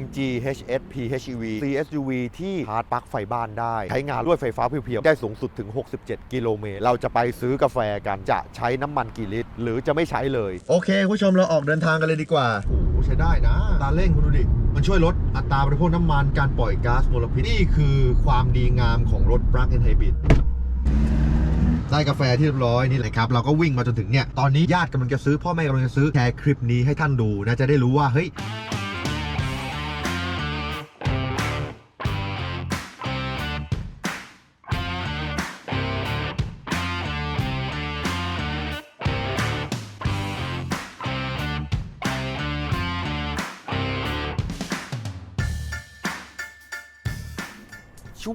MG HS PHEV CSUV ที่ชาร์จปลั๊กไฟบ้านได้ ใช้งานด้วยไฟฟ้าเพียวๆ ได้สูงสุดถึง 67 กิโลเมตร เราจะไปซื้อกาแฟกันจะใช้น้ำมันกี่ลิตร หรือจะไม่ใช้เลย โอเคคุณผู้ชมเราออกเดินทางกันเลยดีกว่า โอ้โหใช้ได้นะ ตาเร่งคุณดูดิ มันช่วยลดอัตราบริโภคน้ำมันการปล่อยก๊าซมลพิษนี่คือความดีงามของรถ plug-in hybrid ได้กาแฟที่เรียบร้อยนี่เลยครับ เราก็วิ่งมาจนถึงเนี่ย ตอนนี้ญาติกำลังจะซื้อพ่อแม่กำลังจะซื้อแชร์คลิปนี้ให้ท่านดูนะจะได้รู้ว่าเฮ้ย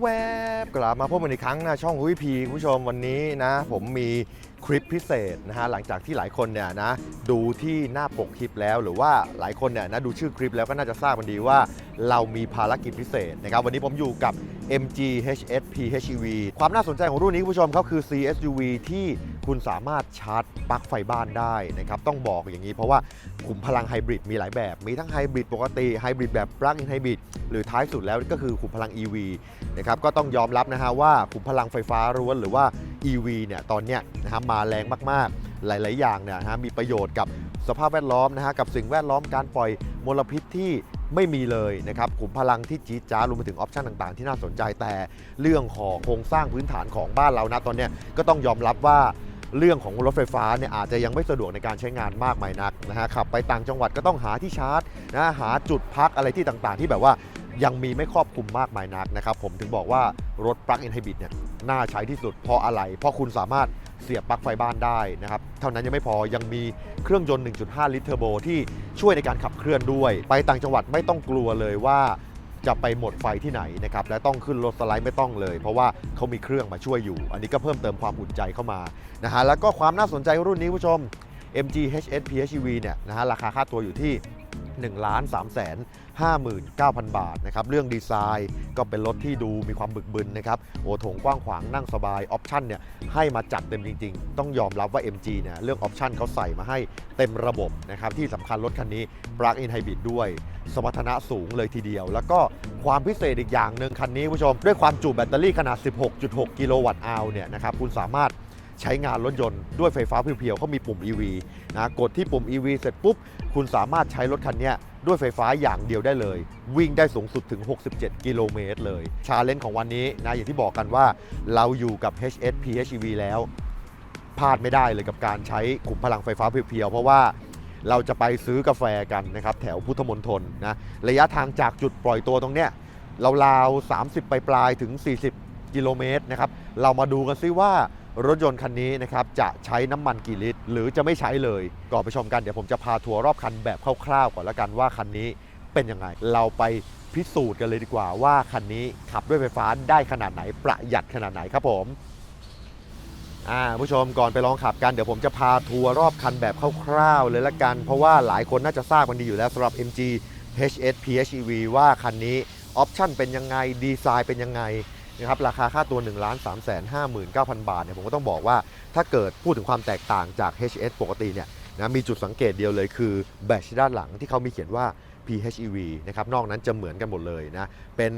วบกลับมาพบกันอีกครั้งนะช่องวิพีคุณผู้ชมวันนี้นะ ผมมีคลิปพิเศษนะฮะหลังจากที่หลายคนเนี่ยนะดูที่หน้าปกคลิปแล้ว หรือว่าหลายคนเนี่ยนะดูชื่อคลิปแล้วก็น่าจะทราบกันดีว่า เรามีภารกิจพิเศษนะครับวันนี้ผมอยู่กับ MG HS PHEV ความน่าสนใจของรุ่นนี้คุณผู้ชมเขาคือ CSUV ที่ คุณสามารถชาร์จปลั๊กไฟบ้านได้นะครับต้องบอกอย่างนี้เพราะว่าขุมพลังไฮบริดมีหลายแบบ มีทั้งไฮบริดปกติไฮบริดแบบปลั๊กอินไฮบริดหรือท้ายสุดแล้วก็คือขุมพลัง EV นะครับก็ต้องยอมรับนะฮะว่าขุมพลังไฟฟ้าล้วนหรือว่า EV เนี่ยตอนเนี้ยนะฮะมาแรงมากๆ หลาย ๆ อย่างเนี่ยนะฮะมีประโยชน์กับสภาพแวดล้อมนะฮะกับสิ่งแวดล้อมการปล่อยมลพิษที่ไม่มีเลยนะครับขุมพลังที่จี๊ดจ้ารวมไปถึงออปชันต่างๆ ที่น่าสนใจแต่เรื่องของโครงสร้างพื้นฐานของบ้านเรานะตอนเนี้ยก็ต้องยอมรับว่า เรื่องของรถไฟฟ้าเนี่ยอาจจะยังไม่สะดวกในการใช้งานมากมายนักนะฮะขับไปต่างจังหวัดก็ต้องหาที่ชาร์จนะหาจุดพักอะไรที่ต่างๆ ที่แบบว่ายังมีไม่ครอบคลุมมากมายนักนะครับผมถึงบอกว่ารถ plug-in hybrid เนี่ยน่าใช้ที่สุดเพราะอะไร เพราะคุณสามารถเสียบปลั๊กไฟบ้านได้นะครับ เท่านั้นยังไม่พอยังมีเครื่องยนต์ 1.5 ลิตรเทอร์โบที่ช่วยในการขับเคลื่อนด้วย ไปต่างจังหวัดไม่ต้องกลัวเลยว่า จะไปหมดไฟที่ไหนนะครับและต้องขึ้นรถสไลด์ไม่ต้องเลย เพราะว่าเขามีเครื่องมาช่วยอยู่ อันนี้ก็เพิ่มเติมความอุ่นใจเข้ามานะฮะแล้วก็ความน่าสนใจรุ่นนี้ผู้ชม MG HS PHEV เนี่ยนะฮะราคาค่าตัวอยู่ที่1ล้าน3แสน59,000 บาทนะครับเรื่องดีไซน์ก็เป็นรถที่ดูมีความบึกบึนนะครับโอโถงกว้างขวางนั่งสบายออปชั่นเนี่ยให้มาจัดเต็มจริง ๆ ต้องยอมรับว่า MG เนี่ยเรื่องออปชั่นเขาใส่มาให้เต็มระบบนะครับที่สำคัญรถคันนี้ plug-in hybrid ด้วย สมรรถนะสูงเลยทีเดียว แล้วก็ความพิเศษอีกอย่างหนึ่งคันนี้ผู้ชม ด้วยความจุแบตเตอรี่ขนาด 16.6 กิโลวัตต์อาวเนี่ยนะครับคุณสามารถ ใช้งานรถยนต์ด้วยไฟฟ้าเพียวๆเขามีปุ่ม EV นะกดที่ปุ่ม EV เสร็จปุ๊บ คุณสามารถใช้รถคันนี้ด้วยไฟฟ้าอย่างเดียวได้เลย วิ่งได้สูงสุดถึง 67 กิโลเมตรเลย ชาเลนจ์ของวันนี้นะอย่างที่บอกกันว่าเราอยู่กับ HS PHEV แล้วพลาดไม่ได้เลยกับการใช้ขุมพลังไฟฟ้าเพียวๆเพราะว่าเราจะไปซื้อกาแฟกันนะครับแถวพุทธมณฑลนะระยะทางจากจุดปล่อยตัวตรงเนี้ยราวๆ30 ไปปลายถึง 40 กิโลเมตรนะครับ เรามาดูกันซิว่า รถยนต์คันนี้นะครับจะใช้น้ำมันกี่ลิตร หรือจะไม่ใช้เลยก่อนไปชมกันเดี๋ยวผมจะพาทัวร์รอบคันแบบคร่าวๆก่อนล้วกันว่าคันนี้เป็นยังไง เราไปพิสูจน์กันเลยดีกว่าว่าคันนี้ขับด้วยไฟฟ้าได้ขนาดไหนประหยัดขนาดไหนครับผมอ่าผู้ชมก่อนไปลองขับกันเดี๋ยวผมจะพาทัวร์รอบคันแบบคร่าวๆเลยละกัน เพราะว่าหลายคนน่าจะทราบกันดีอยู่แล้วสำหรับ MG HS PHEV ว่าคันนี้ออปชั่นเป็นยังไงดีไซน์เป็นยังไง นะครับราคาค่าตัว1 3 5 9 0 0 0 บาทเนี่ยผมก็ต้องบอกว่าถ้าเกิดพูดถึงความแตกต่างจาก HS ปกติเนี่ยนะมีจุดสังเกตเดียวเลยคือแบตด้านหลังที่เขามีเขียนว่า PHEV นะครับนอกนั้นจะเหมือนกันหมดเลยนะ เป็น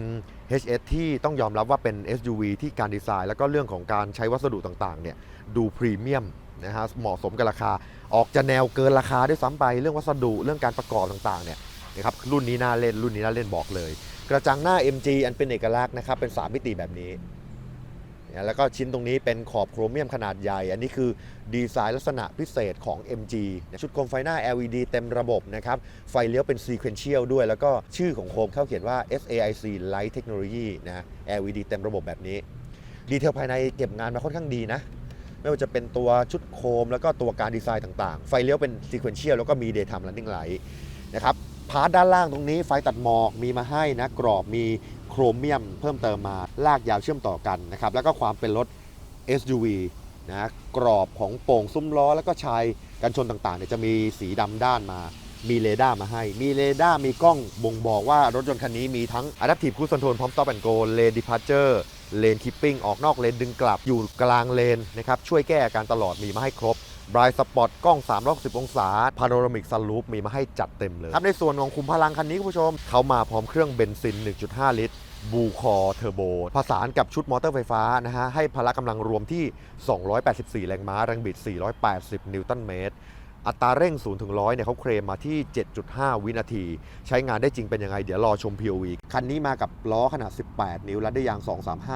HS ที่ต้องยอมรับว่าเป็น SUV ที่การดีไซน์ แล้วก็เรื่องของการใช้วัสดุต่างๆเนี่ยดูพรีเมียมนะฮะเหมาะสมกับราคาออกจะแนวเกินราคาด้วยซ้ำไปเรื่องวัสดุเรื่องการประกอบต่างๆเนี่ยนะครับรุ่นนี้น่าเล่นรุ่นนี้น่าเล่นบอกเลย ระจังหน้า MG อันเป็นเอกลักษณ์นะครับเป็น 3 มิติแบบนี้ แล้วก็ชิ้นตรงนี้เป็นขอบโครเมียมขนาดใหญ่ อันนี้คือดีไซน์ลักษณะพิเศษของ MG ชุดโคมไฟหน้า LED เต็มระบบนะครับ ไฟเลี้ยวเป็น sequential ด้วย แล้วก็ชื่อของโคมเขาเขียนว่า SAIC Light Technology นะ LED เต็มระบบแบบนี้ ดีเทลภายในเก็บงานมาค่อนข้างดีนะไม่ว่าจะเป็นตัวชุดโคมแล้วก็ตัวการดีไซน์ต่างๆ ไฟเลี้ยวเป็น sequential แล้วก็มี daytime running light นะครับ พาร์ทด้านล่างตรงนี้ไฟตัดหมอกมีมาให้นะกรอบมีโครเมียมเพิ่มเติมมาลากยาวเชื่อมต่อกันนะครับแล้วก็ความเป็นรถ SUV นะกรอบของโป่งซุ้มล้อ แล้วก็ชายกันชนต่างๆเนี่ยจะมีสีดำด้านมา มีเรดาร์มาให้ มีเรดาร์มีกล้องบ่งบอกว่ารถยนต์คันนี้มีทั้ง Adaptive Cruise Control พร้อม Stop and Go Lane Departure เลนคิปปิ้งออกนอกเลนดึงกลับอยู่กลางเลนนะครับช่วยแก้อาการตลอดมีมาให้ครบ บรายสปอตกล้อง 360 องศาพาโนรามิกซันลูปมีมาให้จัดเต็มเลยครับในส่วนของคุมพลังคันนี้คุณผู้ชม เขามาพร้อมเครื่องเบนซิน 1.5 ลิตรบูคอเทอร์โบผสานกับชุดมอเตอร์ไฟฟ้านะฮะให้พละกำลังรวมที่ 284 แรงม้าแรงบิด 480 นิวตันเมตร อัตราเร่ง0ถึง100เนี่ยเขาเคลมมาที่ 7.5 วินาที ใช้งานได้จริงเป็นยังไง เดี๋ยวรอชม POV คันนี้มากับล้อขนาด 18 นิ้ว และได้ยาง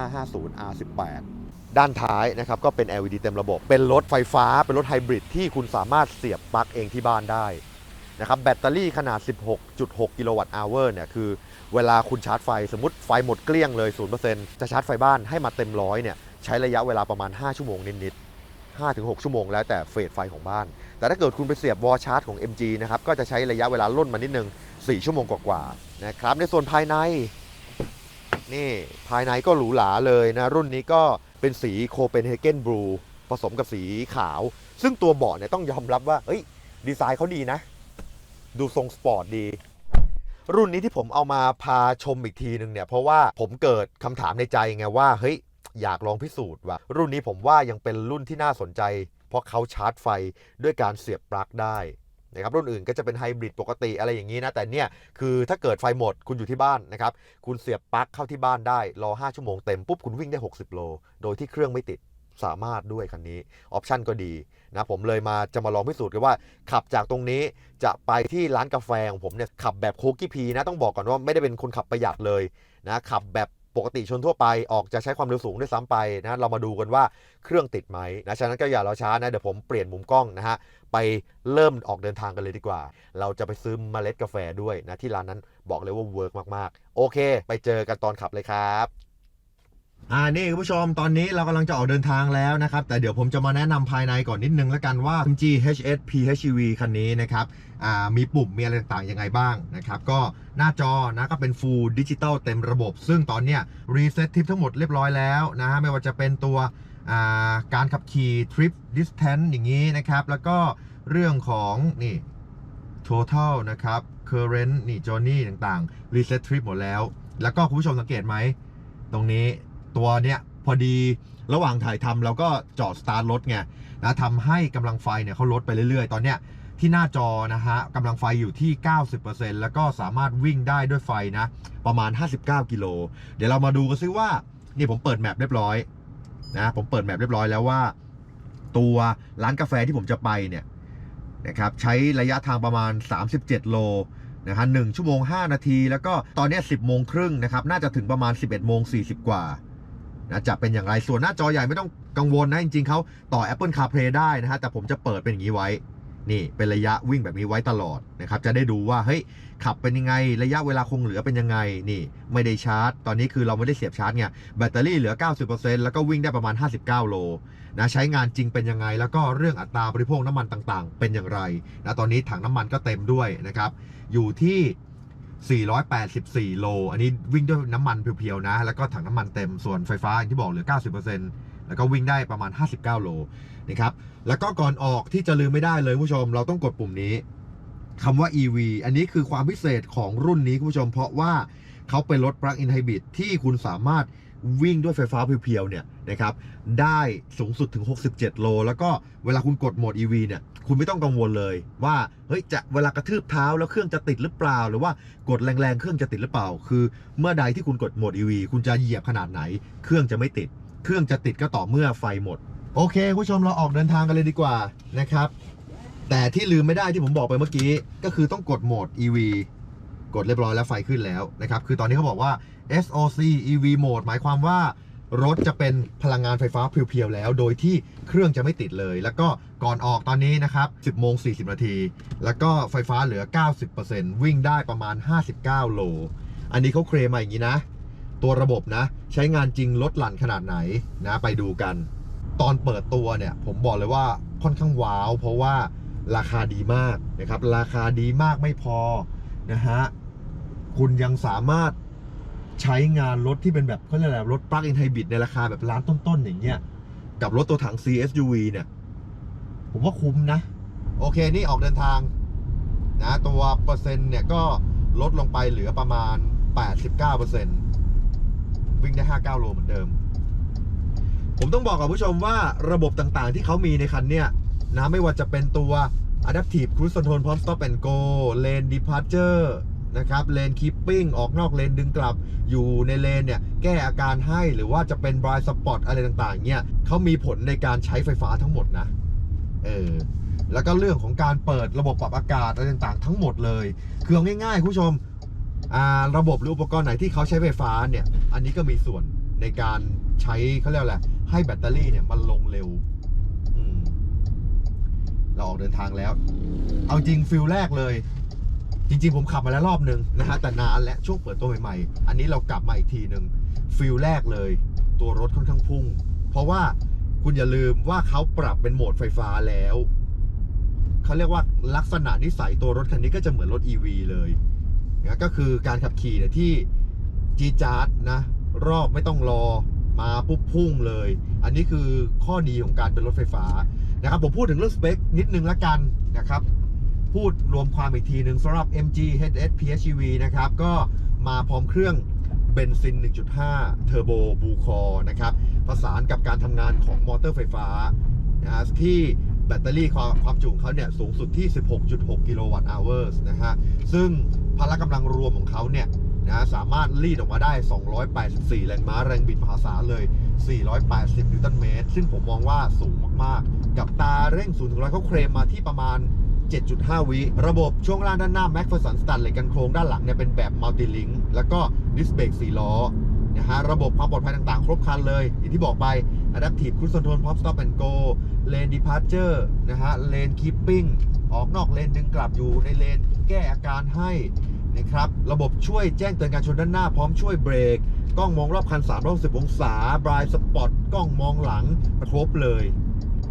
23550 R18 ด้านท้ายนะครับก็เป็น LED เต็มระบบ เป็นรถไฟฟ้า เป็นรถไฮบริดที่คุณสามารถเสียบปลั๊กเองที่บ้านได้นะครับแบตเตอรี่ขนาด 16.6 กิโลวัตต์อเวอร์เนี่ยคือเวลาคุณชาร์จไฟสมมติไฟหมดเกลี้ยงเลย 0%จะชาร์จไฟบ้านให้มาเต็มร้อยเนี่ยใช้ระยะเวลาประมาณ 5 ชั่วโมงนิดๆ5-6 ชั่วโมงแล้วแต่เฟสไฟของบ้าน แต่ถ้าเกิดคุณไปเสียบวอลชาร์จของ MG นะครับก็จะใช้ระยะเวลาล่นมานิดนึง 4 ชั่วโมงกว่าๆนะครับในส่วนภายในนี่ภายในก็หรูหราเลยนะรุ่นนี้ก็เป็นสีโคเปนเฮเกนบลูผสมกับสีขาว ซึ่งตัวเบาะเนี่ยต้องยอมรับว่าเฮ้ยดีไซน์เขาดีนะ ดูทรงสปอร์ตดี รุ่นนี้ที่ผมเอามาพาชมอีกทีนึงเนี่ย เพราะว่าผมเกิดคำถามในใจไงว่า เฮ้ย อยากลองพิสูจน์ว่า รุ่นนี้ผมว่ายังเป็นรุ่นที่น่าสนใจ เพราะเขาชาร์จไฟด้วยการเสียบปลั๊กได้นะครับรุ่นอื่นก็จะเป็นไฮบริดปกติอะไรอย่างนี้นะ แต่เนี่ยคือถ้าเกิดไฟหมดคุณอยู่ที่บ้านนะครับ คุณเสียบปลั๊กเข้าที่บ้านได้ รอ 5 ชั่วโมงเต็มปุ๊บคุณวิ่งได้ 60 โล โดยที่เครื่องไม่ติดสามารถด้วยคันนี้ ออปชั่นก็ดีนะผมเลยมาจะมาลองพิสูจน์กันว่า ขับจากตรงนี้จะไปที่ร้านกาแฟของผมเนี่ยขับแบบโคกี้พีนะต้องบอกก่อนว่าไม่ได้เป็นคนขับประหยัดเลยนะขับแบบ ปกติชนทั่วไปออกจะใช้ความเร็วสูงด้วยซ้ำไปนะเรามาดูกันว่าเครื่องติดไหมนะฉะนั้นก็อย่ารอช้านะเดี๋ยวผมเปลี่ยนมุมกล้องนะฮะไปเริ่มออกเดินทางกันเลยดีกว่า เราจะไปซื้อเมล็ดกาแฟด้วยนะที่ร้านนั้นบอกเลยว่าเวิร์กมากๆ โอเค ไปเจอกันตอนขับเลยครับ อ่านี่คุณผู้ชมตอนนี้เรากำลังจะออกเดินทางแล้วนะครับ แต่เดี๋ยวผมจะมาแนะนำภายในก่อนนิดนึงแล้วกันว่า MG HS PHEV คันนี้นะครับอ่ามีปุ่มมีอะไรต่างๆยังไงบ้างนะครับ ก็หน้าจอนะก็เป็น Full Digital เต็มระบบ ซึ่งตอนเนี้ยรีเซ็ตทิปทั้งหมดเรียบร้อยแล้วนะฮะไม่ว่าจะเป็นตัวอ่าการขับขี่ Trip Distance อย่างนี้นะครับ แล้วก็เรื่องของนี่ Total นะครับ Current นี่ Journey ต่างๆ Reset Trip หมดแล้ว แล้วก็คุณผู้ชมสังเกตไหมตรงนี้ ตัวเนี้ยพอดีระหว่างถ่ายทำเราก็จอดสตาร์ทรถไงนะทำให้กำลังไฟเนี่ยเขาลดไปเรื่อยๆ ตอนเนี้ยที่หน้าจอนะฮะกำลังไฟอยู่ที่ 90%แล้วก็สามารถวิ่งได้ด้วยไฟนะ ประมาณ 59 กิโล เดี๋ยวเรามาดูกันซิว่า นี่ผมเปิดแมปเรียบร้อยนะผมเปิดแมปเรียบร้อยแล้วว่า ตัวร้านกาแฟที่ผมจะไปเนี่ยนะครับใช้ระยะทางประมาณ 37 โลนะฮะหนึ่งชั่วโมง 5 นาที แล้วก็ตอนนี้ 10 โมงครึ่งนะครับ น่าจะถึงประมาณ 11 โมง 40 กว่า นะจะเป็นอย่างไรส่วนหน้าจอใหญ่ไม่ต้องกังวลนะ จริงๆเขาต่อ Apple CarPlay ได้นะฮะแต่ผมจะเปิดเป็นอย่างนี้ไว้ นี่เป็นระยะวิ่งแบบนี้ไว้ตลอดนะครับจะได้ดูว่าเฮ้ยขับเป็นยังไง ระยะเวลาคงเหลือเป็นยังไงนี่ ไม่ได้ชาร์จ ตอนนี้คือเราไม่ได้เสียบชาร์จไงแบตเตอรี่เหลือ 90%แล้วก็วิ่งได้ประมาณ 59 โลนะใช้งานจริงเป็นยังไง แล้วก็เรื่องอัตราบริโภคน้ำมันต่างๆ เป็นอย่างไรนะตอนนี้ถังน้ำมันก็เต็มด้วยนะครับอยู่ที่ 484 โล อันนี้วิ่งด้วยน้ำมันเพียวๆนะ แล้วก็ถังน้ำมันเต็ม ส่วนไฟฟ้าอย่างที่บอกเหลือ 90%แล้วก็วิ่งได้ประมาณ 59 โลนะครับ แล้วก็ก่อนออกที่จะลืมไม่ได้เลยผู้ชม เราต้องกดปุ่มนี้คำว่า EV อันนี้คือความพิเศษของรุ่นนี้คุณผู้ชม เพราะว่าเขาเป็นรถ plug-in hybrid ที่คุณสามารถ วิ่งด้วยไฟฟ้าเพียวๆเนี่ยนะครับได้สูงสุดถึง 67 โล แล้วก็เวลาคุณกดโหมด EV เนี่ยคุณไม่ต้องกังวลเลย ว่าเฮ้ยจะเวลากระทืบเท้าแล้วเครื่องจะติดหรือเปล่า หรือว่ากดแรงๆเครื่องจะติดหรือเปล่า คือเมื่อใดที่คุณกดโหมด EV คุณจะเหยียบขนาดไหน เครื่องจะไม่ติด เครื่องจะติดก็ต่อเมื่อไฟหมด โอเคคุณผู้ชมเราออกเดินทางกันเลยดีกว่านะครับแต่ที่ลืมไม่ได้ที่ผมบอกไปเมื่อกี้ ก็คือต้องกดโหมด EV กดเรียบร้อยแล้วไฟขึ้นแล้วนะครับ คือตอนนี้เขาบอกว่า SOC EV Mode หมายความว่ารถจะเป็นพลังงานไฟฟ้าเพียวๆแล้ว โดยที่เครื่องจะไม่ติดเลย แล้วก็ก่อนออกตอนนี้นะครับ 10โมง40 นาที แล้วก็ไฟฟ้าเหลือ 90%วิ่งได้ประมาณ 59 โล อันนี้เขาเคลมมาอย่างนี้นะ ตัวระบบนะ ใช้งานจริงลดหลั่นขนาดไหนนะไปดูกัน ตอนเปิดตัวเนี่ย ผมบอกเลยว่าค่อนข้างว้าว เพราะว่าราคาดีมากนะครับ ราคาดีมากไม่พอนะฮะ คุณยังสามารถ ใช้งานรถที่เป็นแบบเขาเรียกอะไรรถปลั๊กอินไฮบริดในราคาแบบล้านต้นๆอย่างเงี้ย กับรถตัวถัง CSUV เนี่ย ผมว่าคุ้มนะ โอเค นี่ออกเดินทางนะตัวเปอร์เซ็นต์เนี่ยก็ลดลงไปเหลือประมาณ 89%วิ่งได้ 59 โลเหมือนเดิม ผมต้องบอกกับผู้ชมว่าระบบต่างๆที่เขามีในคันเนี่ยนะไม่ว่าจะเป็นตัว Adaptive Cruise Control พร้อม Stop and Go Lane Departure นะครับ Lane Keeping ออกนอกเลนดึงกลับ อยู่ในเลนเนี่ยแก้อาการให้หรือว่าจะเป็น Blind Spot อะไรต่างๆเนี่ยเขามีผลในการใช้ไฟฟ้าทั้งหมดนะเออแล้วก็เรื่องของการเปิดระบบปรับอากาศอะไรต่างๆ ทั้งหมดเลยคือเอาง่ายๆคุณผู้ชมอ่าระบบหรืออุปกรณ์ไหนที่เขาใช้ไฟฟ้าเนี่ย อันนี้ก็มีส่วนในการใช้เขาเรียกอะไรให้แบตเตอรี่เนี่ยมันลงเร็วเราออกเดินทางแล้ว เอาจริงฟิลแรกเลย จริง ๆ ผมขับมาแล้วรอบนึงนะฮะแต่นานและช่วงเปิดตัวใหม่ๆ อันนี้เรากลับมาอีกทีหนึ่งฟิลแรกเลย ตัวรถค่อนข้างพุ่ง เพราะว่าคุณอย่าลืมว่าเขาปรับเป็นโหมดไฟฟ้าแล้วเขาเรียกว่าลักษณะนิสัยตัวรถคันนี้ก็จะเหมือนรถ EV เลยนะก็คือการขับขี่เนี่ยที่จีจาร์ดนะรอบไม่ต้องรอมาปุ๊บพุ่งเลย อันนี้คือข้อดีของการเป็นรถไฟฟ้านะครับผมพูดถึงเรื่องสเปคนิดนึงละกันนะครับ พูดรวมความอีกทีหนึ่งสำหรับ MG HS PHEV นะครับ ก็มาพร้อมเครื่องเบนซิน 1.5 เทอร์โบบูคอนะครับประสานกับการทำงานของมอเตอร์ไฟฟ้านะฮะที่แบตเตอรี่ความความจุของเขาเนี่ยสูงสุดที่ 16.6 กิโลวัตต์อเวอร์นะฮะ ซึ่งพละกำลังรวมของเขาเนี่ยนะสามารถรีดออกมาได้ 284 แรงม้าแรงบิดมหาศาลเลย 480 นิวตันเมตร ซึ่งผมมองว่าสูงมาก ๆ กับตาเร่ง0ูนย์ถึงร้อยเขาเคลมมาที่ประมาณ 7.5 วิระบบช่วงล่างด้านหน้า m a c p h e r s o n สตันเหล็กกันโครงด้านหลังเนี่ยเป็นแบบมัลติลิงแล้วก็ดิสเบรก4ล้อนะฮะระบบความปลอดภัยต่างๆ ครบครันเลย อย่างที่บอกไป Adaptive Cruise Control พร้อม Stop and Go Lane Departure นะฮะ Lane Keeping ออกนอกเลนดึงกลับอยู่ในเลน แก้อาการให้นะครับระบบช่วยแจ้งเตือนการชนด้านหน้า พร้อมช่วยเบรกกล้องมองรอบคัน360องศาบรายสปอตกล้องมองหลังครบเลย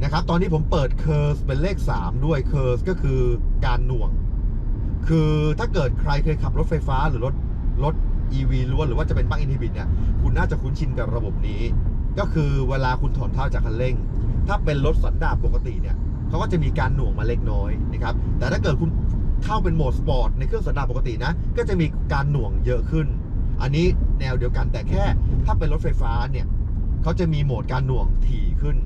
นะครับ ตอนนี้ผมเปิด Curse เป็นเลข 3 ด้วย Curse ก็คือการหน่วง คือถ้าเกิดใครเคยขับรถไฟฟ้าหรือรถรถ EV ล้วนหรือว่าจะเป็นปลั๊กอินฮิบิตเนี่ยคุณน่าจะคุ้นชินกับระบบนี้ ก็คือเวลาคุณถอนเท้าจากคันเร่ง ถ้าเป็นรถสันดาปปกติเนี่ยเขาก็จะมีการหน่วงมาเล็กน้อยนะครับแต่ถ้าเกิดคุณเข้าเป็นโหมดสปอร์ตในเครื่องสันดาปปกตินะก็จะมีการหน่วงเยอะขึ้น อันนี้แนวเดียวกันแต่แค่ถ้าเป็นรถไฟฟ้าเนี่ยเขาจะมีโหมดการหน่วงถี่ขึ้น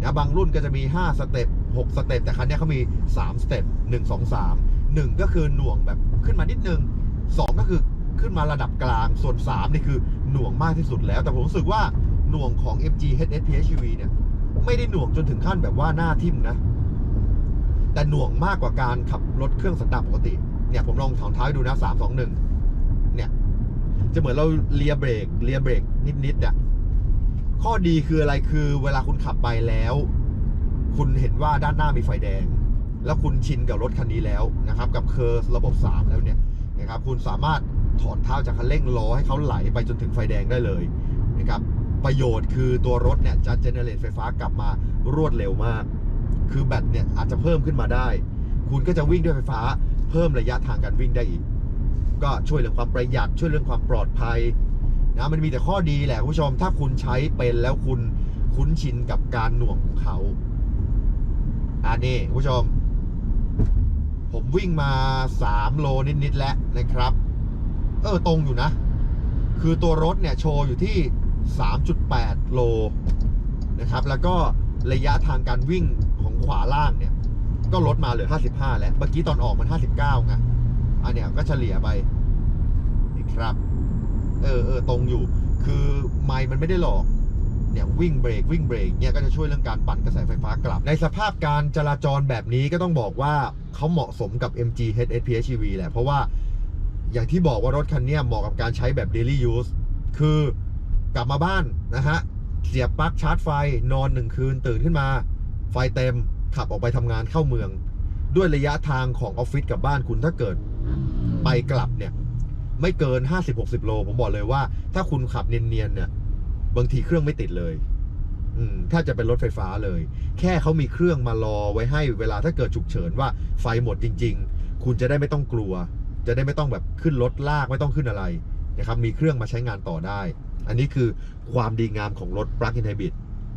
นะบางรุ่นก็จะมี 5 สเต็ป 6 สเต็ป แต่คันนี้เขามี 3 สเต็ป 1 2 3 1 ก็คือหน่วงแบบขึ้นมานิดนึง 2 ก็คือขึ้นมาระดับกลาง ส่วน 3 นี่คือหน่วงมากที่สุดแล้ว แต่ผมรู้สึกว่าหน่วงของ MG HS PHEV เนี่ยไม่ได้หน่วงจนถึงขั้นแบบว่าหน้าทิ่มนะ แต่หน่วงมากกว่าการขับรถเครื่องสันดาปปกติ เนี่ยผมลองถอนท้ายดูนะ 3 2 1 เนี่ย จะเหมือนเราเลียเบรกเลียเบรกนิดๆอะ ข้อดีคืออะไรคือเวลาคุณขับไปแล้ว คุณเห็นว่าด้านหน้ามีไฟแดง แล้วคุณชินกับรถคันนี้แล้วนะครับ กับเคอร์สระบบ 3 แล้วเนี่ยนะครับคุณสามารถถอนเท้าจากคันเร่งรอให้เขาไหลไปจนถึงไฟแดงได้เลยนะครับประโยชน์คือตัวรถเนี่ยจะเจเนเรตไฟฟ้ากลับมารวดเร็วมาก คือแบตเนี่ยอาจจะเพิ่มขึ้นมาได้ คุณก็จะวิ่งด้วยไฟฟ้า เพิ่มระยะทางการวิ่งได้อีก ก็ช่วยเรื่องความประหยัดช่วยเรื่องความปลอดภัย นะมันมีแต่ข้อดีแหละคุณผู้ชม ถ้าคุณใช้เป็นแล้วคุณคุ้นชินกับการหน่วงของเขาอันนี้คุณผู้ชม ผมวิ่งมา 3 โลนิด ๆ แล้วนะครับ เออตรงอยู่นะ คือตัวรถเนี่ย โชว์อยู่ที่ 3.8 โลนะครับ แล้วก็ระยะทางการวิ่งของขวาล่างเนี่ย ก็ลดมาเหลือ 55 แล้ว เมื่อกี้ตอนออกมัน 59ไงอันเนี้ยก็เฉลี่ยไปนะครับ เออเออตรงอยู่ คือไมล์มันไม่ได้หลอกเนี่ยวิ่งเบรกวิ่งเบรกเนี่ยก็จะช่วยเรื่องการปั่นกระแสไฟฟ้ากลับ ในสภาพการจราจรแบบนี้ก็ต้องบอกว่าเขาเหมาะสมกับ MG HS PHEV แหละ เพราะว่าอย่างที่บอกว่ารถคันเนี้ยเหมาะกับการใช้แบบ daily use คือกลับมาบ้านนะฮะ เสียบปลั๊กชาร์จไฟนอนหนึ่งคืนตื่นขึ้นมา ไฟเต็มขับออกไปทำงานเข้าเมือง ด้วยระยะทางของออฟฟิศกับบ้านคุณถ้าเกิดไปกลับเนี่ย ไม่เกิน 50-60 โล ผมบอกเลยว่า ถ้าคุณขับเนียนๆเนี่ย บางทีเครื่องไม่ติดเลยถ้าจะเป็นรถไฟฟ้าเลย แค่เขามีเครื่องมารอไว้ให้เวลาถ้าเกิดฉุกเฉินว่าไฟหมดจริง ๆ คุณจะได้ไม่ต้องกลัว จะได้ไม่ต้องแบบขึ้นรถลากไม่ต้องขึ้นอะไรนะครับมีเครื่องมาใช้งานต่อได้ อันนี้คือความดีงามของรถ plug-in hybrid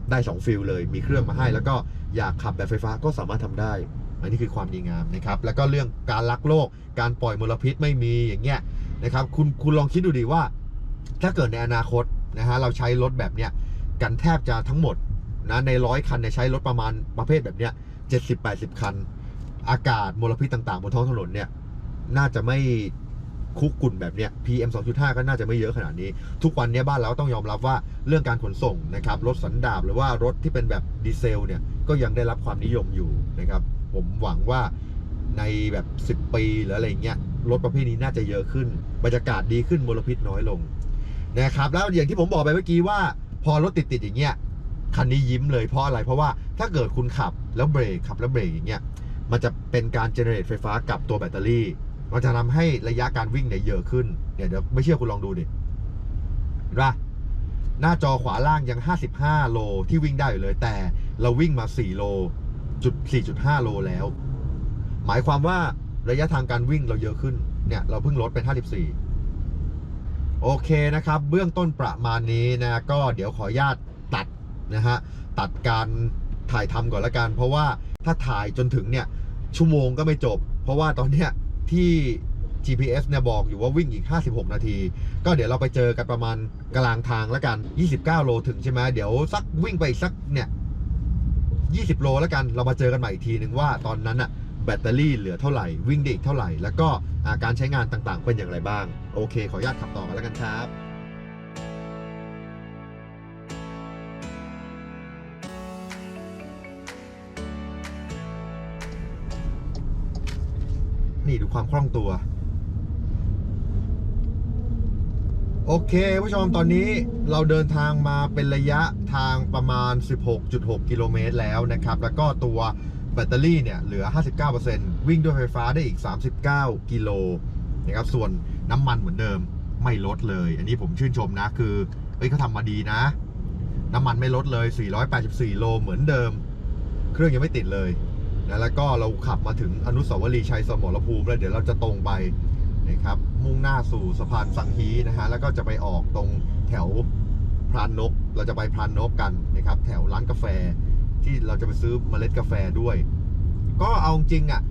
ได้ 2 ฟิลเลย มีเครื่องมาให้ แล้วก็อยากขับแบบไฟฟ้าก็สามารถทำได้ อันนี้คือความดีงามนะครับแล้วก็เรื่องการรักโลก การปล่อยมลพิษไม่มีอย่างเงี้ย นะครับคุณคุณลองคิดดูดิว่า ถ้าเกิดในอนาคตนะฮะเราใช้รถแบบเนี้ยกันแทบจะทั้งหมดนะในร้อยคันเนี่ยใช้รถประมาณประเภทแบบเนี้ย70-80คัน อากาศมลพิษต่างๆ บนท้องถนนเนี่ยน่าจะไม่คุกกุ่นแบบเนี้ย PM 2.5 ก็น่าจะไม่เยอะขนาดนี้ ทุกวันเนี้ยบ้านเราต้องยอมรับว่าเรื่องการขนส่งนะครับรถสันดาปหรือว่ารถที่เป็นแบบดีเซลเนี่ยก็ยังได้รับความนิยมอยู่นะครับ ผมหวังว่าในแบบ 10 ปีหรืออะไรเงี้ย รถประเภทนี้น่าจะเยอะขึ้น บรรยากาศดีขึ้นมลพิษน้อยลงนะครับแล้วอย่างที่ผมบอกไปเมื่อกี้ว่า พอรถติดๆอย่างเงี้ยคันนี้ยิ้มเลยเพราะอะไรเพราะว่าถ้าเกิดคุณขับแล้วเบรกขับแล้วเบรกอย่างเงี้ยมันจะเป็นการเจเนเรตไฟฟ้ากับตัวแบตเตอรี่มันจะทำให้ระยะการวิ่งเนี่ยเยอะขึ้นเนี่ยเดี๋ยวไม่เชื่อคุณลองดูดิเห็นปะหน้าจอขวาล่างยัง 55 โลที่วิ่งได้อยู่เลย แต่เราวิ่งมา 4 โลจุด4.5 โลแล้ว หมายความว่า ระยะทางการวิ่งเราเยอะขึ้น เนี่ย เราเพิ่งลดเป็น 54 โอเคนะครับ เบื้องต้นประมาณนี้นะ ก็เดี๋ยวขออนุญาตตัดนะฮะ ตัดการถ่ายทำก่อนละกัน เพราะว่าถ้าถ่ายจนถึงเนี่ย ชั่วโมงก็ไม่จบ เพราะว่าตอนเนี้ยที่ GPS เนี่ยบอกอยู่ว่าวิ่งอีก 56 นาที ก็เดี๋ยวเราไปเจอกันประมาณกลางทางแล้วกัน 29 โลถึงใช่ไหมเดี๋ยวสักวิ่งไปอีกสักเนี่ย 20 โลแล้วกัน เรามาเจอกันใหม่อีกทีหนึ่งว่าตอนนั้นอะ แบตเตอรี่เหลือเท่าไหร่ วิ่งได้อีกเท่าไหร่ แล้วก็าการใช้งานต่างๆ เป็นอย่างไรบ้าง โอเค ขออนุญาตขับต่อกันแล้วกันครับนี่ดูความคล่องตัว โอเคผู้ชมตอนนี้เราเดินทางมาเป็นระยะทางประมาณ 16.6 กิโลเมตรแล้วนะครับ แล้วก็ตัว แบตเตอรี่เนี่ยเหลือ 59%วิ่งด้วยไฟฟ้าได้อีก 39 กิโลนะครับส่วนน้ำมันเหมือนเดิมไม่ลดเลย อันนี้ผมชื่นชมนะคือเอ้ยเขาทำมาดีนะ น้ำมันไม่ลดเลย 484 โลเหมือนเดิม เครื่องยังไม่ติดเลยนะแล้วก็เราขับมาถึงอนุสาวรีย์ชัยสมรภูมิแล้วเดี๋ยวเราจะตรงไปนะครับมุ่งหน้าสู่สะพานสังฮีนะฮะแล้วก็จะไปออกตรงแถวพรานนก เราจะไปพรานนกกันนะครับแถวร้านกาแฟ ที่เราจะไปซื้อเมล็ดกาแฟด้วย ก็เอาจริงอะ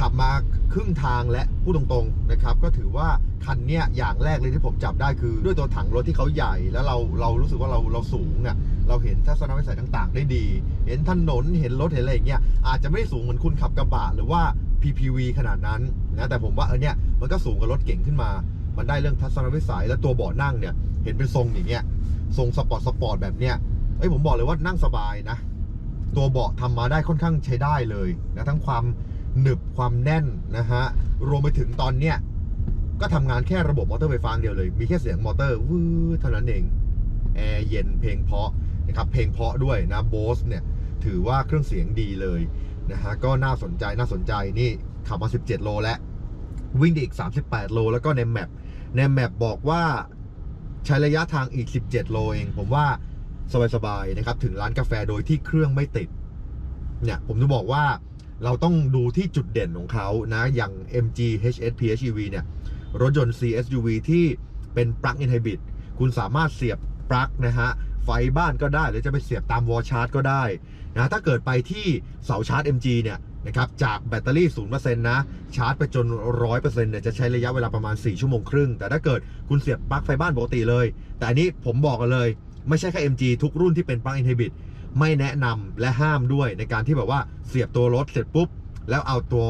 ขับมาครึ่งทางและพูดตรงๆนะครับ ก็ถือว่าคันเนี้ยอย่างแรกเลยที่ผมจับได้คือ ด้วยตัวถังรถที่เขาใหญ่แล้วเราเรารู้สึกว่าเราเราสูงอะเราเห็นทัศนวิสัยต่างๆ ได้ดี เห็นถนนเห็นรถเห็นอะไรอย่างเงี้ยอาจจะไม่ได้สูงเหมือนคุณขับกระบะหรือว่า PPV ขนาดนั้นนะแต่ผมว่าเออเนี่ยมันก็สูงกว่ารถเก่งขึ้นมา มันได้เรื่องทัศนวิสัยและตัวเบาะนั่งเนี่ยเห็นเป็นทรงอย่างเงี้ยทรงสปอร์ตสปอร์ตแบบเนี้ยเอ้ยผมบอกเลยว่านั่งสบายนะ ตัวเบาะทำมาได้ค่อนข้างใช้ได้เลยนะทั้งความหนึบความแน่นนะฮะรวมไปถึงตอนเนี้ยก็ทำงานแค่ระบบมอเตอร์ไฟฟ้าเดียวเลย มีแค่เสียงมอเตอร์วื้อเท่านั้นเองแอร์เย็นเพลงเพาะนะครับเพลงเพาะด้วยนะโบสเนี่ยถือว่าเครื่องเสียงดีเลยนะฮะก็น่าสนใจน่าสนใจนี่ขับมา 17 โลแล้ววิ่งได้อีก 38 โล แล้วก็ในแมปในแมปบอกว่าใช้ระยะทางอีก 17 โลเอง ผมว่า สบายๆนะครับ ถึงร้านกาแฟโดยที่เครื่องไม่ติด เนี่ย ผมจะบอกว่าเราต้องดูที่จุดเด่นของเขานะ อย่าง MG HS PHEV เนี่ย รถยนต์ CSUV ที่เป็น plug-in hybrid คุณสามารถเสียบปลั๊กนะฮะ ไฟบ้านก็ได้ หรือจะไปเสียบตามวอลชาร์จก็ได้นะ ถ้าเกิดไปที่เสาชาร์จ MG เนี่ยนะครับ จากแบตเตอรี่ 0%นะ ชาร์จไปจน 100%เนี่ยจะใช้ระยะเวลาประมาณ 4 ชั่วโมงครึ่ง แต่ถ้าเกิดคุณเสียบปลั๊กไฟบ้านปกติเลย แต่อันนี้ผมบอกกันเลย ไม่ใช่แค่ MG ทุกรุ่นที่เป็น plug-in hybrid ไม่แนะนำและห้ามด้วยในการที่แบบว่าเสียบตัวรถเสร็จปุ๊บ แล้วเอาตัว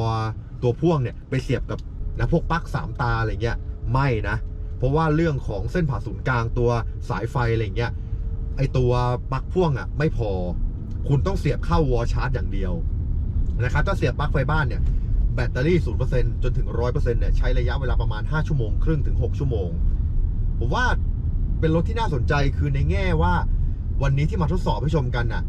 ตัวพ่วงเนี่ยไปเสียบกับนะพวกปลั๊กสามตาอะไรเงี้ยไม่นะ เพราะว่าเรื่องของเส้นผ่าศูนย์กลางตัวสายไฟอะไรเงี้ยไอตัวปลั๊กพ่วงอะไม่พอ คุณต้องเสียบเข้าวอลชาร์จอย่างเดียวนะครับถ้าเสียบปลั๊กไฟบ้านเนี่ยแบตเตอรี่ 0%จนถึง 100%เนี่ยใช้ระยะเวลาประมาณ 5 ชั่วโมงครึ่งถึง 6 ชั่วโมง ผมว่า เป็นรถที่น่าสนใจคือในแง่ว่าวันนี้ที่มาทดสอบให้ชมกันน่ะ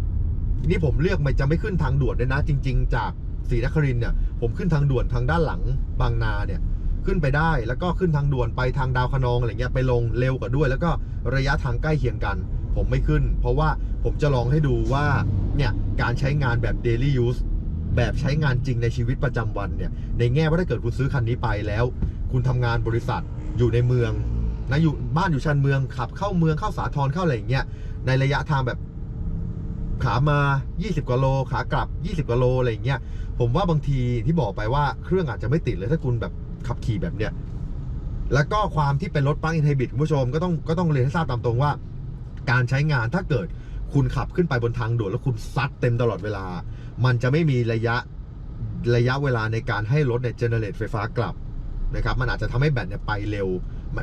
นี่ผมเลือกไม่จะไม่ขึ้นทางด่วนด้วยนะ จริง ๆ จากศรีนครินเนี่ยผมขึ้นทางด่วนทางด้านหลังบางนาเนี่ยขึ้นไปได้แล้วก็ขึ้นทางด่วนไปทางดาวคะนองอะไรเงี้ยไปลงเร็วกว่าด้วย แล้วก็ระยะทางใกล้เคียงกัน ผมไม่ขึ้น เพราะว่าผมจะลองให้ดูว่าเนี่ยการใช้งานแบบ daily use แบบใช้งานจริงในชีวิตประจำวันเนี่ยในแง่ว่าถ้าเกิดคุณซื้อคันนี้ไปแล้ว คุณทำงานบริษัทอยู่ในเมือง นะอยู่บ้านอยู่ชานเมืองขับเข้าเมืองเข้าสาทรเข้าอะไรอย่างเงี้ยในระยะทางแบบขามา 20กว่าโลขากลับ 20กว่าโลอะไรอย่างเงี้ยผมว่าบางทีที่บอกไปว่าเครื่องอาจจะไม่ติดเลยถ้าคุณแบบขับขี่แบบเนี้ยแล้วก็ความที่เป็นรถปลั๊กอินไฮบริดคุณผู้ชมก็ต้องก็ต้องเรียนให้ทราบตามตรงว่า การใช้งานถ้าเกิดคุณขับขึ้นไปบนทางด่วนแล้วคุณซัดเต็มตลอดเวลา มันจะไม่มีระยะระยะเวลาในการให้รถเนี่ยเจเนเรตไฟฟ้ากลับนะครับมันอาจจะทำให้แบตเนี่ยไปเร็ว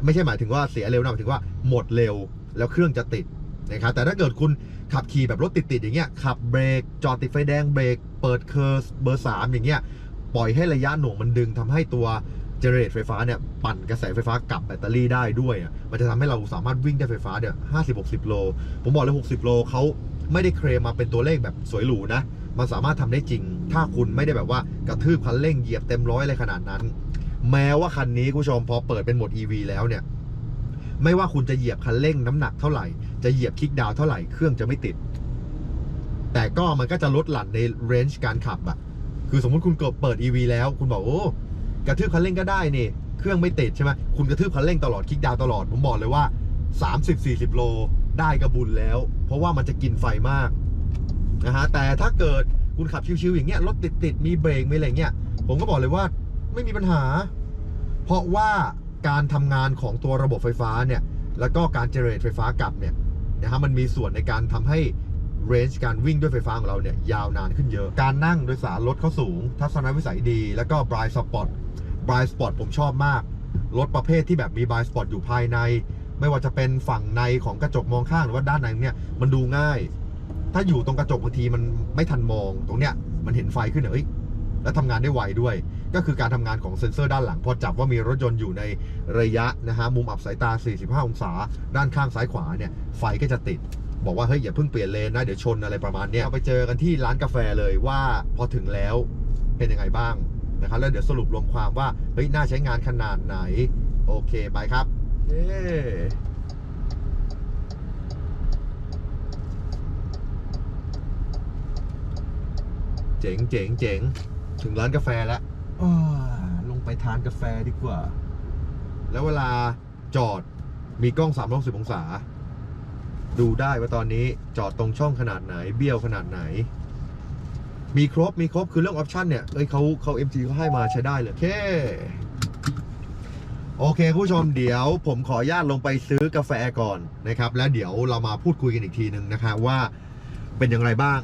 ไม่ใช่หมายถึงว่าเสียเร็วนะหมายถึงว่าหมดเร็วแล้วเครื่องจะติดนะครับแต่ถ้าเกิดคุณขับขี่แบบรถติดๆอย่างเงี้ยขับเบรกจอดติดไฟแดงเบรกเปิดเคอร์สเบอร์3อย่างเงี้ยปล่อยให้ระยะหน่วงมันดึงทำให้ตัวเจเนเรตไฟฟ้าเนี่ยปั่นกระแสไฟฟ้ากลับแบตเตอรี่ได้ด้วย มันจะทำให้เราสามารถวิ่งได้ไฟฟ้าเนี่ยห้าสิบหกสิบโล ผมบอกเลย60โลเขาไม่ได้เคลมมาเป็นตัวเลขแบบสวยหรูนะ มันสามารถทำได้จริง ถ้าคุณไม่ได้แบบว่ากระทืบคันเร่งเหยียบเต็มร้อยอะไรขนาดนั้น แม้ว่าคันนี้คุณผู้ชมพอเปิดเป็นโหมด EV แล้วเนี่ย ไม่ว่าคุณจะเหยียบคันเร่งน้ำหนักเท่าไหร่ จะเหยียบคลิกดาวเท่าไหร่เครื่องจะไม่ติด แต่ก็มันก็จะลดหลั่นในเรนจ์การขับอะคือสมมติคุณเกิดเปิด EV แล้ว คุณบอกโอ้กระทืบคันเร่งก็ได้นี่เครื่องไม่ติดใช่ไหมคุณกระทืบคันเร่งตลอดคลิกดาวตลอดผมบอกเลยว่า 30-40 โลได้กระบุญแล้ว เพราะว่ามันจะกินไฟมากนะฮะแต่ถ้าเกิดคุณขับชิวๆอย่างเงี้ยรถติดๆมีเบรกมีอะไรเงี้ยผมก็บอกเลยว่า ไม่มีปัญหา เพราะว่าการทำงานของตัวระบบไฟฟ้าเนี่ยแล้วก็การเจเนเรตไฟฟ้ากลับเนี่ยนะฮะมันมีส่วนในการทำให้เรนจ์การวิ่งด้วยไฟฟ้าของเราเนี่ยยาวนานขึ้นเยอะ การนั่งโดยสารรถเขาสูง ทัศนวิสัยดี แล้วก็บรายสปอร์ตบรายสปอร์ตผมชอบมาก รถประเภทที่แบบมีบรายสปอร์ตอยู่ภายใน ไม่ว่าจะเป็นฝั่งในของกระจกมองข้างหรือว่าด้านในเนี่ยมันดูง่าย ถ้าอยู่ตรงกระจกบางทีมันไม่ทันมองตรงเนี้ยมันเห็นไฟขึ้นเอ้ยแล้วทำงานได้ไวด้วย ก็คือการทำงานของเซ็นเซอร์ด้านหลัง พอจับว่ามีรถยนต์อยู่ในระยะนะฮะมุมอับสายตา 45 องศา ด้านข้างซ้ายขวาเนี่ยไฟก็จะติด บอกว่าเฮ้ยอย่าเพิ่งเปลี่ยนเลนนะเดี๋ยวชนอะไรประมาณเนี้ยเราไปเจอกันที่ร้านกาแฟเลยว่าพอถึงแล้วเป็นยังไงบ้างนะครับแล้วเดี๋ยวสรุปรวมความว่าเฮ้ยน่าใช้งานขนาดไหน โอเคไปครับเย้เจ๋งเจ๋งเจ๋งถึงร้านกาแฟแล้ว ลงไปทานกาแฟดีกว่า แล้วเวลาจอดมีกล้อง360องศา ดูได้ว่าตอนนี้จอดตรงช่องขนาดไหน เบี้ยวขนาดไหน มีครบมีครบคือเรื่องออปชันเนี่ยเอ้ยเขาเขา MG เขาให้มาใช้ได้เลยโอเคโอเคคุณผู้ชมเดี๋ยวผมขออนุญาตลงไปซื้อกาแฟก่อนนะครับ แล้วเดี๋ยวเรามาพูดคุยกันอีกทีหนึ่งนะคะว่าเป็นอย่างไรบ้าง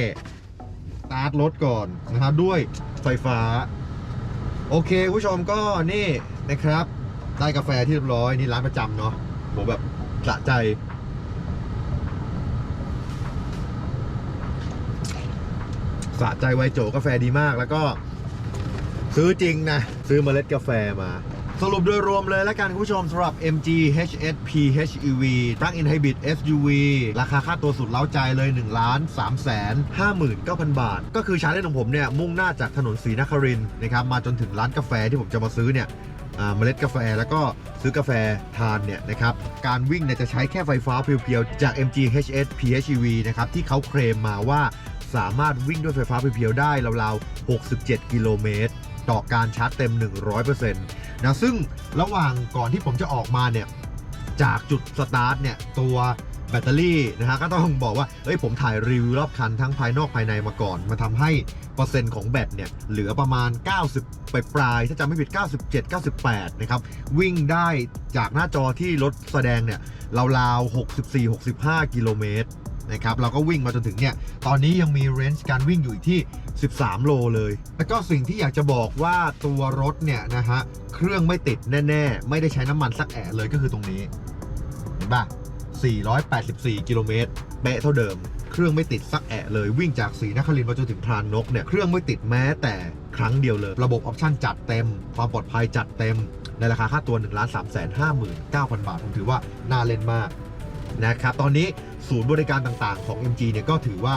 ่สตาร์ทรถก่อนนะครับด้วยไฟฟ้า โอเคคุณผู้ชมก็นี่นะครับได้กาแฟที่เรียบร้อยนี่ร้านประจำเนาะผมแบบสะใจสะใจไวโจกาแฟดีมากแล้วก็ ซื้อจริงนะ ซื้อเมล็ดกาแฟมา สรุปโดยรวมเลยแล้วกันคุณผู้ชมสำหรับ MG HS PHEV Plug-in Hybrid SUV ราคาค่าตัวสุดเล้าใจเลย1ล้าน3แสน59,000 บาท ก็คือชาเลนของผมเนี่ย มุ่งหน้าจากถนนศรีนครินนะครับมาจนถึงร้านกาแฟที่ผมจะมาซื้อเนี่ยเมล็ดกาแฟแล้วก็ซื้อกาแฟทานเนี่ยนะครับการวิ่งเนี่ยจะใช้แค่ไฟฟ้าเพียวๆ จาก MG HS PHEV นะครับที่เขาเคลมมาว่าสามารถวิ่งด้วยไฟฟ้าเพียวๆได้ราวๆ 67 กิโลเมตร ต่อการชาร์จเต็ม 100%นะซึ่งระหว่างก่อนที่ผมจะออกมาเนี่ยจากจุดสตาร์ทเนี่ยตัวแบตเตอรี่นะฮะก็ต้องบอกว่าเอ้ยผมถ่ายรีวิวรอบคันทั้งภายนอกภายในมาก่อน มาทำให้เปอร์เซ็นต์ของแบตเนี่ยเหลือประมาณ 90 ไปปลาย ถ้าจำไม่ผิด 97 98 นะครับ วิ่งได้จากหน้าจอที่รถแสดงเนี่ยราวๆ 64 65 กิโลเมตร นะครับเราก็วิ่งมาจนถึงเนี่ยตอนนี้ยังมีเรนจ์การวิ่งอยู่อีกที่ 13 โลเลย แล้วก็สิ่งที่อยากจะบอกว่าตัวรถเนี่ยนะฮะเครื่องไม่ติดแน่ๆ ไม่ได้ใช้น้ำมันสักแอะเลยก็คือตรงนี้ เห็นปะ484 กิโลเมตรเป๊ะเท่าเดิม เครื่องไม่ติดสักแอะเลยวิ่งจากศรีนครินทร์มาจนถึงพรานนกเนี่ยเครื่องไม่ติดแม้แต่ครั้งเดียวเลย ระบบออปชั่นจัดเต็ม ความปลอดภัยจัดเต็ม ในราคาค่าตัว1 3 5 9 0 0 0 บาทผมถือว่าน่าเล่นมากนะครับตอนนี้ ศูนย์บริการต่างๆ ของ MG เนี่ยก็ถือว่า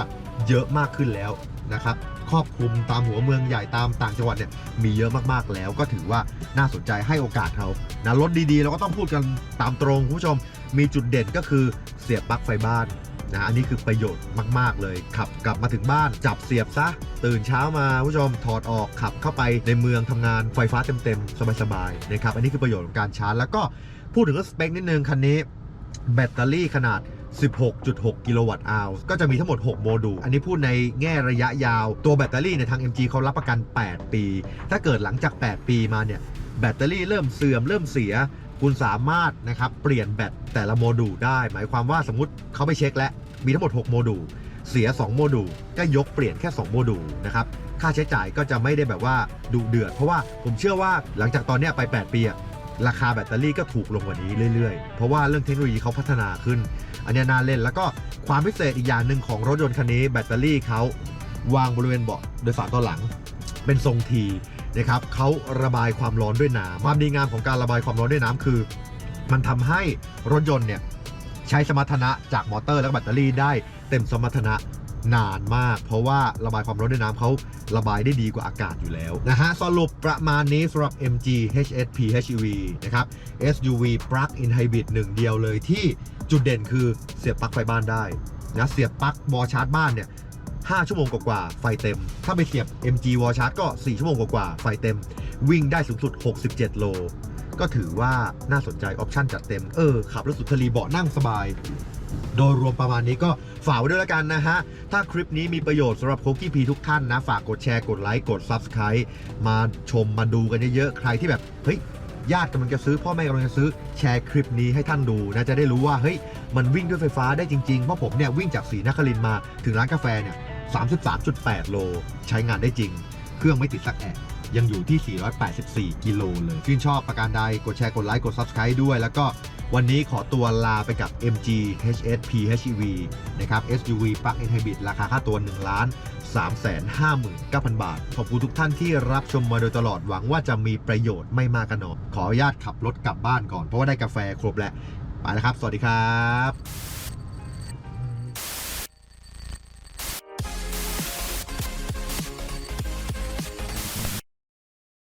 เยอะมากขึ้นแล้วนะครับครอบคลุมตามหัวเมืองใหญ่ตามต่างจังหวัดเนี่ยมีเยอะมากๆแล้ว ก็ถือว่าน่าสนใจให้โอกาสเขานะรถดีๆ เราก็ต้องพูดกันตามตรงคุณผู้ชม มีจุดเด่นก็คือเสียบปลั๊กไฟบ้านนะอันนี้คือประโยชน์มาก ๆ เลยขับกลับมาถึงบ้านจับเสียบซะ ตื่นเช้ามาคุณผู้ชมถอดออกขับเข้าไปในเมืองทำงานไฟฟ้าเต็ม ๆ สบายๆนะครับอันนี้คือประโยชน์ของการชาร์จ แล้วก็พูดถึงเรื่องสเปคนิดนึงคันนี้ แบตเตอรี่ขนาด 16.6 กิโลวัตต์อาวก็จะมีทั้งหมด 6 โมดูล อันนี้พูดในแง่ระยะยาว ตัวแบตเตอรี่ในทาง MG เขารับประกัน 8 ปี ถ้าเกิดหลังจาก 8 ปีมาเนี่ย แบตเตอรี่เริ่มเสื่อมเริ่มเสีย คุณสามารถนะครับเปลี่ยนแบตแต่ละโมดูลได้ หมายความว่าสมมติเขาไปเช็คแล้ว มีทั้งหมด 6 โมดูล เสีย 2 โมดูล ก็ยกเปลี่ยนแค่ 2 โมดูลนะครับค่าใช้จ่ายก็จะไม่ได้แบบว่าดุเดือด เพราะว่าผมเชื่อว่าหลังจากตอนนี้ไป 8 ปี ราคาแบตเตอรี่ก็ถูกลงกว่านี้เรื่อยๆ เพราะว่าเรื่องเทคโนโลยีเขาพัฒนาขึ้น อันนี้น่าเล่นแล้วก็ความพิเศษอีกอย่างหนึ่งของรถยนต์คันนี้ แบตเตอรี่เขาวางบริเวณเบาะโดยสารตอนหลัง เป็นทรงทีนะครับเขาระบายความร้อนด้วยน้ำความดีงามของการระบายความร้อนด้วยน้ำคือ มันทำให้รถยนต์เนี่ยใช้สมรรถนะจากมอเตอร์และแบตเตอรี่ได้เต็มสมรรถนะ นานมาก เพราะว่าระบายความร้อนด้วยน้ำเขาระบายได้ดีกว่าอากาศอยู่แล้วนะฮะสรุปประมาณนี้สำหรับ MG HS PHEV นะครับ SUV Plug-in Hybrid หนึ่งเดียวเลยที่จุดเด่นคือเสียบปลั๊กไฟบ้านได้นะเสียบปลั๊กวอชาร์จบ้านเนี่ย5ชั่วโมงกว่าๆไฟเต็ม ถ้าไปเสียบ MG Wall Charge ก็ 4 ชั่วโมงกว่าๆไฟเต็ม วิ่งได้สูงสุด 67 โล ก็ถือว่าน่าสนใจออปชั่นจัดเต็ม เออ ขับรถสุนทรีเบาะนั่งสบาย โดยรวมประมาณนี้ก็ ฝากไว้ด้วยแล้วกันนะฮะ ถ้าคลิปนี้มีประโยชน์สำหรับโคกี้พีทุกท่านนะ ฝากกดแชร์กดไลค์กด Subscribe มาชมมาดูกันเยอะๆ ใครที่แบบ เฮ้ยญาติกำลังจะซื้อ พ่อแม่กำลังจะซื้อแชร์คลิปนี้ให้ท่านดูนะจะได้รู้ว่าเฮ้ยมันวิ่งด้วยไฟฟ้าได้จริงๆ เพราะผมเนี่ยวิ่งจากศรีนครินมาถึงร้านกาแฟเนี่ย33.8 โล ใช้งานได้จริง เครื่องไม่ติดสักแอะยังอยู่ที่ 484 กิโลเลย ชื่นชอบประการใดกดแชร์กดไลค์กด Subscribe ด้วยแล้วก็ วันนี้ขอตัวลาไปกับ MG HS PHEV นะครับ SUV Plug-in Hybrid ราคาค่าตัว1ล้าน359,000 บาท ขอบคุณทุกท่านที่รับชมมาโดยตลอดหวังว่าจะมีประโยชน์ไม่มากก็น้อยขออนุญาตขับรถกลับบ้านก่อนเพราะว่าได้กาแฟครบแล้ว ไปแล้วครับ สวัสดีครับ